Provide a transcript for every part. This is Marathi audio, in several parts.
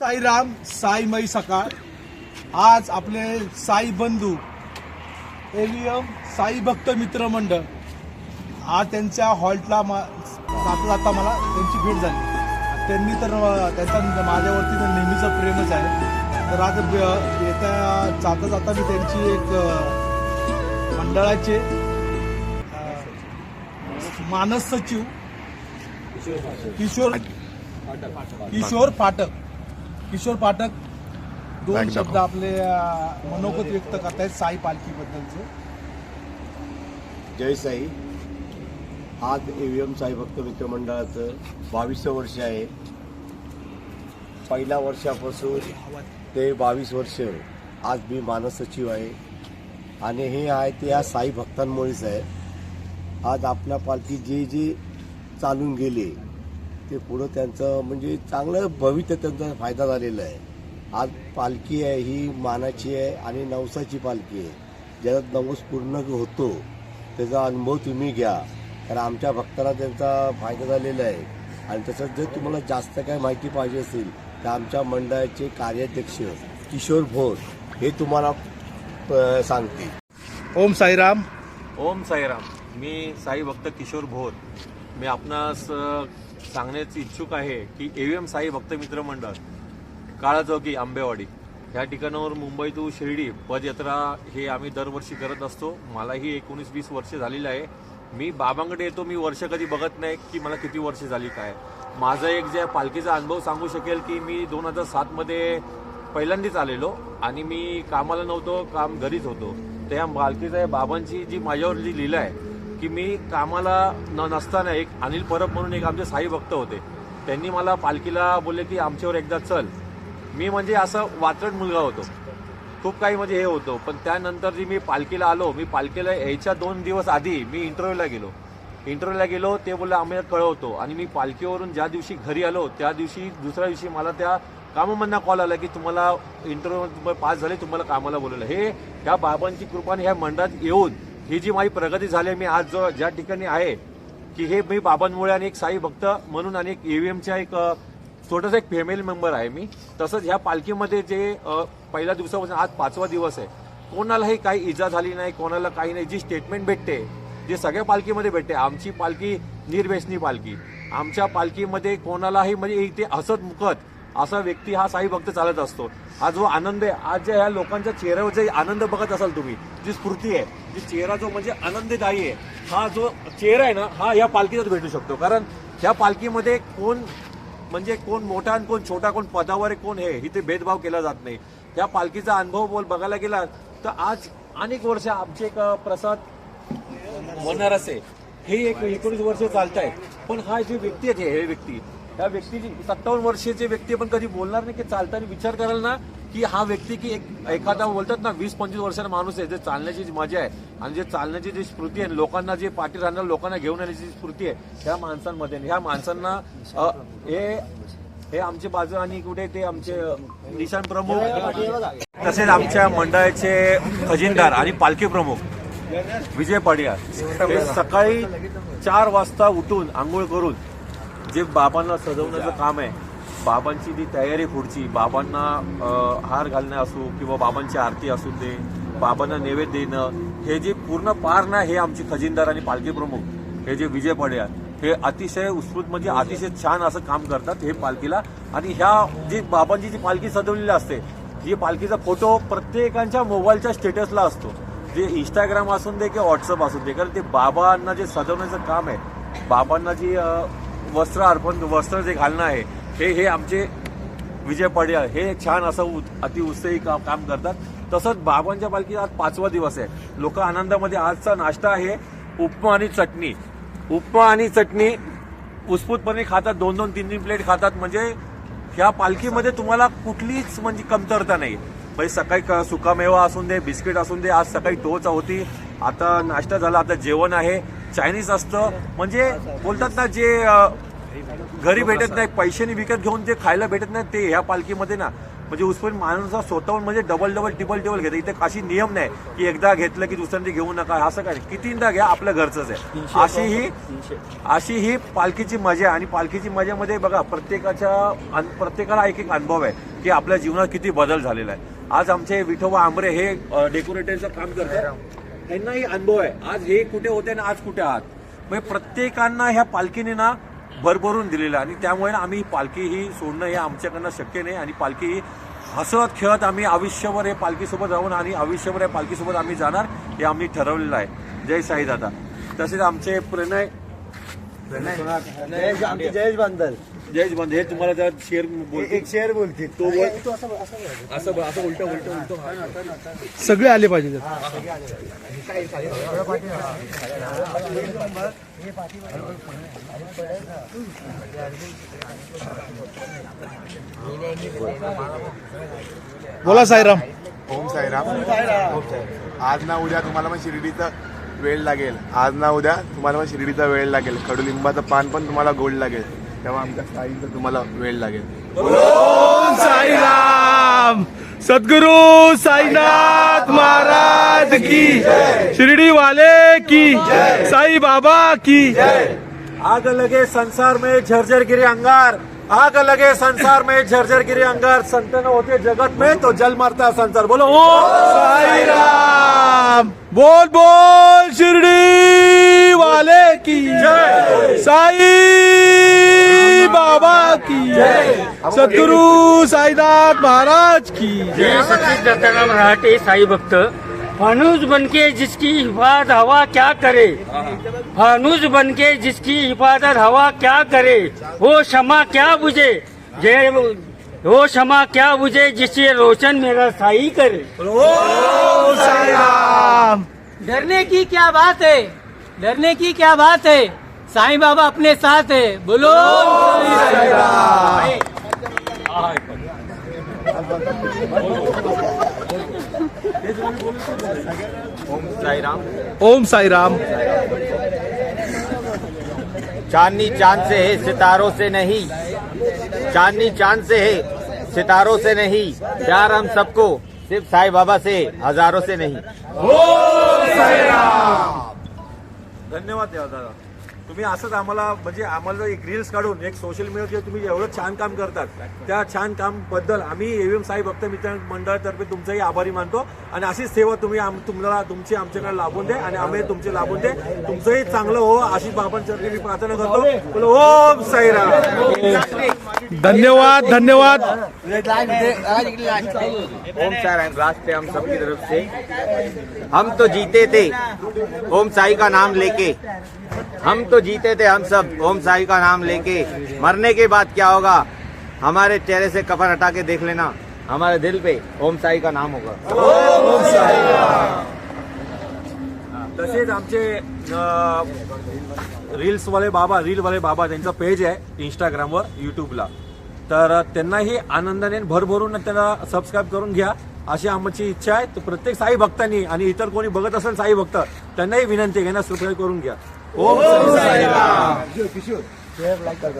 साईराम साईमयी सकाळ. आज आपले साई बंधू एलियम साई भक्त मित्र मंडळ. आज त्यांच्या हॉल्टला मा- जाता जाता मला त्यांची भेट झाली. त्यांनी तर त्यांचा माझ्यावरती तर नेहमीचं प्रेमच आहे. तर आज येत्या जाता जाता मी त्यांची एक मंडळाचे मानस सचिव किशोर किशोर फाटक किशोर पाठक दोन शब्द आपले मनोगत व्यक्त करतायत साई पालखीबद्दलचे. जय साई. आज एव्हीएम साई भक्त मित्र मंडळाचं बावीसवं वर्ष आहे. पहिल्या वर्षापासून ते बावीस वर्ष आज मी मानस सचिव आहे. आणि हे आहे ते या साई भक्तांमुळेच आहे. आज आपल्या पालखी जे जे चालून गेले ते पुढं त्यांचं म्हणजे चांगलं भविष्य त्यांचा फायदा झालेला आहे. आज पालखी आहे ही मानाची आहे आणि नवसाची पालखी आहे. ज्याच्यात नवस पूर्ण होतो त्याचा अनुभव तुम्ही घ्या. कारण आमच्या भक्तांना त्यांचा फायदा झालेला आहे. आणि तसंच जर तुम्हाला जास्त काय माहिती पाहिजे असेल तर आमच्या मंडळाचे कार्याध्यक्ष किशोर भोर हे तुम्हाला सांगतील. ओम साईराम. ओम साईराम. मी साई भक्त किशोर भोर. मी आपणास सांगण्याची इच्छुक आहे की एव्हीएम साई भक्त मित्र मंडळ काळाचौकी आंबेवाडी ह्या ठिकाणावर मुंबई टू शिर्डी पदयात्रा हे आम्ही दरवर्षी करत असतो. मलाही एकोणीस वीस वर्ष झालेली आहे. मी बाबांकडे येतो मी वर्ष कधी बघत नाही की मला किती वर्ष झाली काय. माझा एक जे पालखीचा अनुभव सांगू शकेल की मी दोन हजार सातमध्ये पहिल्यांदाच आलेलो आणि मी कामाला नव्हतो काम घरीच होतो. त्या पालखीचा या बाबांची जी माझ्यावर जी लिहिलं आहे की मी कामाला न नसताना एक अनिल परब म्हणून एक आमचे साई भक्त होते. त्यांनी मला पालखीला बोलले की आमच्यावर एकदा चल. मी म्हणजे असं वात्रट मुलगा होतो. खूप काही म्हणजे हे होतं. पण त्यानंतर जी मी पालखीला आलो मी पालखीला यायच्या दोन दिवस आधी मी इंटरव्ह्यूला गेलो. इंटरव्ह्यूला गेलो ते बोलले आम्ही कळवतो. आणि मी पालखीवरून ज्या दिवशी घरी आलो त्या दिवशी दुसऱ्या दिवशी मला त्या कामामधना कॉल आला की तुम्हाला इंटरव्ह्यू पास झाले तुम्हाला कामाला बोलवलं. हे ह्या बाबांची कृपाने ह्या मंडळात येऊन ही जी माझी प्रगती झाली आहे, मी आज जो ज्या ठिकाणी आहे की हे मी बाबांमुळे आणि एक साई भक्त म्हणून आणि एक ईव्हीएमच्या एक छोटासा एक फॅमिली मेंबर आहे मी. तसंच ह्या पालखीमध्ये जे पहिल्या दिवसापासून आज पाचवा दिवस आहे कोणालाही काही इजा झाली नाही कोणाला काही नाही. जी स्टेटमेंट भेटते जे सगळ्या पालखीमध्ये भेटते आमची पालखी निर्वेशनी पालखी. आमच्या पालखीमध्ये कोणालाही म्हणजे इथे हसत मुखत असा व्यक्ती हा साई भक्त चालत असतो. हा जो आनंद आहे आज ज्या ह्या लोकांच्या चेहऱ्यावर जे आनंद बघत असाल तुम्ही जी स्फूर्ती आहे जी चेहरा जो म्हणजे आनंददायी आहे हा जो चेहरा आहे ना हा या पालखीतच भेटू शकतो. कारण ह्या पालखीमध्ये कोण म्हणजे कोण मोठा आणि कोण छोटा कोण पदावर आहे कोण हे इथे भेदभाव केला जात नाही. त्या पालखीचा अनुभव बोल बघायला गेला तर आज अनेक वर्ष आमचे एक प्रसाद वनरस आहे हे एक एकोणीस वर्ष चालत आहे पण हा जे व्यक्ती आहे हे व्यक्ती त्या व्यक्तीची सत्तावन्न वर्षाचे व्यक्ती पण कधी बोलणार नाही की चालताना विचार कराल ना की हा व्यक्ती की एक एखादा बोलतात ना वीस पंचवीस वर्षाचा माणूस आहे जे चालण्याची जी मजा आहे आणि जे चालण्याची जी स्फूर्ती आहे लोकांना जे पाठी राहणार लोकांना घेऊन येण्याची जी स्फूर्ती आहे ह्या माणसांमध्ये ह्या माणसांना हे हे आमचे बाजू आणि कुठे ते आमचे अ, निशाण प्रमुख तसेच आमच्या मंडळाचे खजिनदार आणि पालखी प्रमुख विजय पाडिया हे सकाळी चार वाजता उठून आंघोळ करून जे बाबांना सजवण्याचं काम आहे बाबांची जी तयारी पुढची बाबांना हार घालणे असो किंवा बाबांची आरती असू दे बाबांना नैवेद्य देणं हे जे पूर्ण पार ना हे आमचे खजिनदार आणि पालखी प्रमुख हे जे विजय पाडिया हे अतिशय उत्स्फूर्त म्हणजे अतिशय छान असं काम करतात हे पालखीला. आणि ह्या जी बाबांची जी पालखी सजवलेली असते ही पालखीचा फोटो प्रत्येकाच्या मोबाईलच्या स्टेटसला असतो. जे इंस्टाग्राम असून दे किंवा व्हॉट्सअप असून दे कारण ते बाबांना जे सजवण्याचं काम आहे बाबांना जी वस्त्र अर्पण वस्त्र जे घालणं आहे हे हे आमचे विजय पडियाळ हे छान असं उत- अतिउत्साही का- काम करतात. तसंच बाबांच्या पालखीचा आज पाचवा दिवस आहे. लोक आनंदामध्ये आजचा नाश्ता आहे उपमा आणि चटणी. उपमा आणि चटणी उत्स्फूर्तपणे खातात दोन दोन तीन तीन प्लेट खातात. म्हणजे ह्या पालखीमध्ये तुम्हाला कुठलीच म्हणजे कमतरता नाही. म्हणजे सकाळी क- सुकामेवा असून दे बिस्किट असून दे आज सकाळी टोच होती. आता नाश्ता झाला आता जेवण आहे. चायनीज असतं. म्हणजे बोलतात ना जे घरी भेटत नाही पैशाने विकत घेऊन जे खायला भेटत नाही ते ह्या पालखीमध्ये ना. म्हणजे उसपर्यंत माणूस स्वतःहून म्हणजे डबल डबल टिबल टिबल घेतं. इथे अशी नियम नाही की एकदा घेतलं की दुसऱ्यांदा घेऊ नका. असं काय. कितींदा घ्या आपल्या घरचंच आहे. अशी ही अशी ही पालखीची मजा आणि पालखीची मजामध्ये बघा प्रत्येकाच्या प्रत्येकाला एक एक अनुभव आहे की आपल्या जीवनात किती बदल झालेला आहे. आज आमचे विठोबा आंबरे हे डेकोरेटरचं काम करतात. त्यांनाही अनुभव आहे. आज हे कुठे होते आणि आज कुठे आहात? म्हणजे प्रत्येकांना ह्या पालखीने ना भरभरून दिलेलं आणि त्यामुळे ना आम्ही पालखी ही सोडणं हे आमच्याकडनं शक्य नाही. आणि पालखी ही हसत खेळत आम्ही आयुष्यभर हे पालखीसोबत राहून आणि आयुष्यभर या पालखीसोबत आम्ही जाणार हे आम्ही ठरवलेलं आहे. जय साई दादा तसेच आमचे प्रणय. आमचे जयेश बांधल जयेश बंद हे तुम्हाला त्या शेअर बोल एक शेअर बोलतील. तो बोल असं असं उलट उलट उलट सगळे आले पाहिजे बोला साईराम. ओम साईराम. आज ना उद्या तुम्हाला पण शिर्डीचा वेळ लागेल. आज ना उद्या तुम्हाला पण शिर्डीचा वेळ लागेल. कडुलिंबाचं पान पण तुम्हाला गोड लागेल. तेव्हा आमच्या साईचा तुम्हाला वेळ लागेल. ओम साईराम. सद्गुरु साईनाथ महाराज की शिर्डी वाले की साई बाबा की आग लगे संसार में झरझर गिरे अंगार. आग लगे संसार में, झरझर गिरे अंगार, संतन होते जगत में तो जल मरता है संसार। बोलो, ओ साई राम! बोल बोल, शिर्डी वाले की जय। साई बाबा की जय। सद्गुरु साईनाथ महाराज की जय। सचिव दत्ताराम रहाटे साई भक्त। फानूस बनके जिसकी हिफाजत हवा क्या करे? फानूस बनके जिसकी हिफाजत हवा क्या करे? वो क्षमा क्या बुझे? जय वो क्षमा क्या बुझे जिससे रोशन मेरा साई करे? डरने की क्या बात है? डरने की क्या बात है? साईं बाबा अपने साथ है। बोलो। ओम साईराम चांदनी चाँद से है सितारों से नहीं। चांदनी चाँद से है सितारों से नहीं। प्यार हम सबको सिर्फ़ साई बाबा से हज़ारों से नहीं। धन्यवाद दादा। तुम्ही असंच आम्हाला म्हणजे आम्हाला एक रील्स काढून एक सोशल मीडियावर तुम्ही एवढं छान काम करतात त्या छान कामबद्दल आम्ही एव्हीएम साई भक्त मित्र मंडळातर्फे तुमचाही आभारी मानतो. आणि अशीच सेवा तुम्ही आम- तुम्हाला तुमची आमच्याकडे लाभून दे आणि आम्ही तुमचे लाभून दे. तुमचंही चांगलं हो अशी बाबांच्या मी प्रार्थना करतो. ओम साईराम. धन्यवाद धन्यवाद। ओम साई रास्ते हम सबकी तरफ़ से। हम तो जीते थे ओम साई का नाम लेके। हम तो जीते थे हम सब ओम साई का नाम लेके। मरने के बाद क्या होगा? हमारे चेहरे से कफन हटा के देख लेना। हमारे दिल पे ओम साई का नाम होगा। तसेच आमचे रील्सवाले बाबा रीलवाले बाबा त्यांचा पेज आहे इंस्टाग्रामवर युट्यूबला तर त्यांनाही आनंदाने भरभरून त्यांना सबस्क्राईब करून घ्या. अशी आमची इच्छा आहे. तर प्रत्येक साई भक्तांनी आणि इतर कोणी बघत असेल साई भक्त त्यांनाही विनंती आहे की यांना सबस्क्राईब करून घ्या. ओम साईराम. सत्कार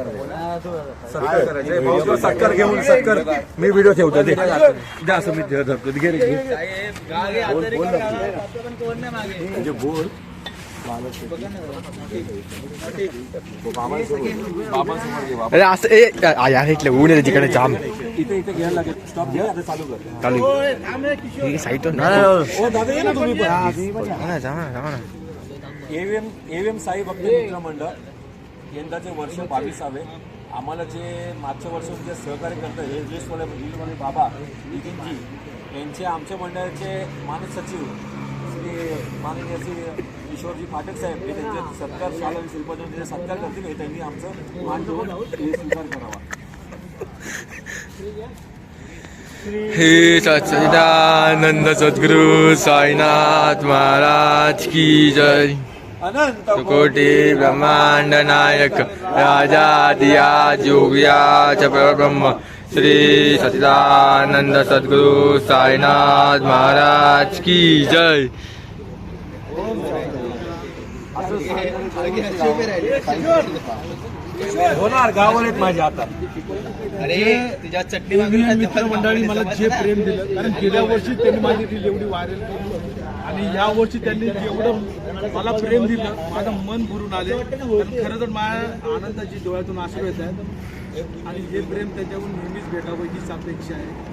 करायचे सत्कार घेऊन सत्कार मी व्हिडिओ ठेवतो दे द्या असं मी धरतो घे रे, म्हणजे बोल अरे असं ए यार इथलं ऊन आहे तिकडे जाम इथे इथे घ्यायला लागेल स्टॉप घ्या आता चालू कर चालू साईट ना तुम्ही जामा जामा ना एव्हीएम एव्हीएम साई भक्त मित्र मंडळ यंदाचे वर्ष बावीसावे आम्हाला जे मागच्या वर्षात जे सहकार्य करतात हे रील्सवाले बाबा नितीनजी यांचे आमच्या मंडळाचे मानस सचिव श्री माननीय श्री किशोरजी पाठक साहेब हे त्यांचे सत्कार शाल आणि शिल्पचे सत्कार करतील हे त्यांनी आमचं मान ठेवून हे स्वीकार करावा. हे सच्चिदानंद सद्गुरु साईनाथ महाराज की जय. कोटी ब्रह्मांड नायक राजादिया जोगिया च परब्रह्म श्री सच्चिदानंद सद्गुरु साईनाथ महाराज की जय। होणार आहेत माझ्या आता अरे तुझ्या चटणी मित्रमंडळी मला जे प्रेम दिलं कारण गेल्या वर्षी त्यांनी माझी एवढी व्हायरल केली आणि या वर्षी त्यांनी एवढं मला प्रेम दिलं माझं मन भरून आले. कारण खरं तर माझ्या आनंदाची डोळ्यातून आसरू येत आहेत. आणि हे प्रेम त्याच्याकडून नेहमीच भेटावं हीच अपेक्षा आहे.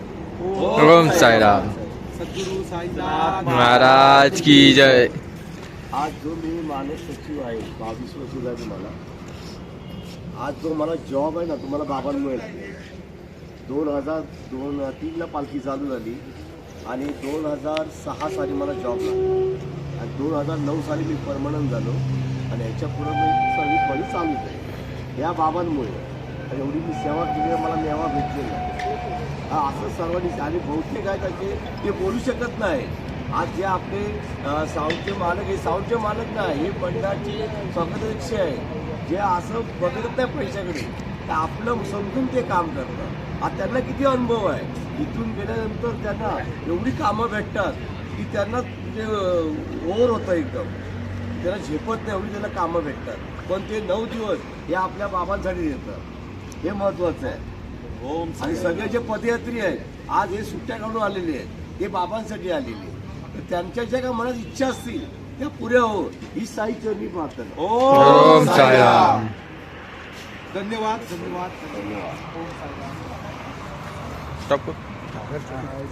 ओम साईराम. सद्गुरू साईनाथ. महाराज की जय. आज जो मी मानस सचिव आहे बावीस वर्ष झाली मला. आज जो मला जॉब आहे ना तो मला बाबांमुळे लागले. दोन हजार दोन तीनला पालखी चालू झाली. आणि दोन हजार सहा साली मला जॉब लागला. आणि दोन हजार नऊ साली मी परमनंट झालो. आणि ह्याच्या पुढं मी सर्व्हिस माझी चालूच आहे या बाबांमुळे. आणि एवढी मी सेवा केली आहे, मला मेवा भेटलेला हा असं सर्वांनी आणि बहुतेक आहेत त्याचे ते बोलू शकत नाही. आज जे आपले साऊंडचे मालक हे साऊंडचे मालक नाही हे पंडाचे स्वागताध्यक्ष आहे जे असं बघत नाही पैशाकडे तर आपलं समजून ते काम करतात. आज त्यांना किती अनुभव आहे? इथून गेल्यानंतर त्यांना एवढी कामं भेटतात की त्यांना ते ओव्हर होतं एकदम. त्याला झेपत नाही एवढी त्यांना कामं भेटतात. पण ते नऊ दिवस हे आपल्या बाबांसाठी देतात. हे महत्वाचं आहे. आणि सगळे जे पदयात्री आहेत आज हे सुट्ट्या काढून आलेले आहेत हे बाबांसाठी आलेले आहेत. तर त्यांच्या ज्या काही मनात इच्छा असतील त्या पुऱ्या हो. ही साई चरणी प्रार्थना. ओम साईराम. धन्यवाद धन्यवाद. धन्यवाद. स्टॉप 好的好。的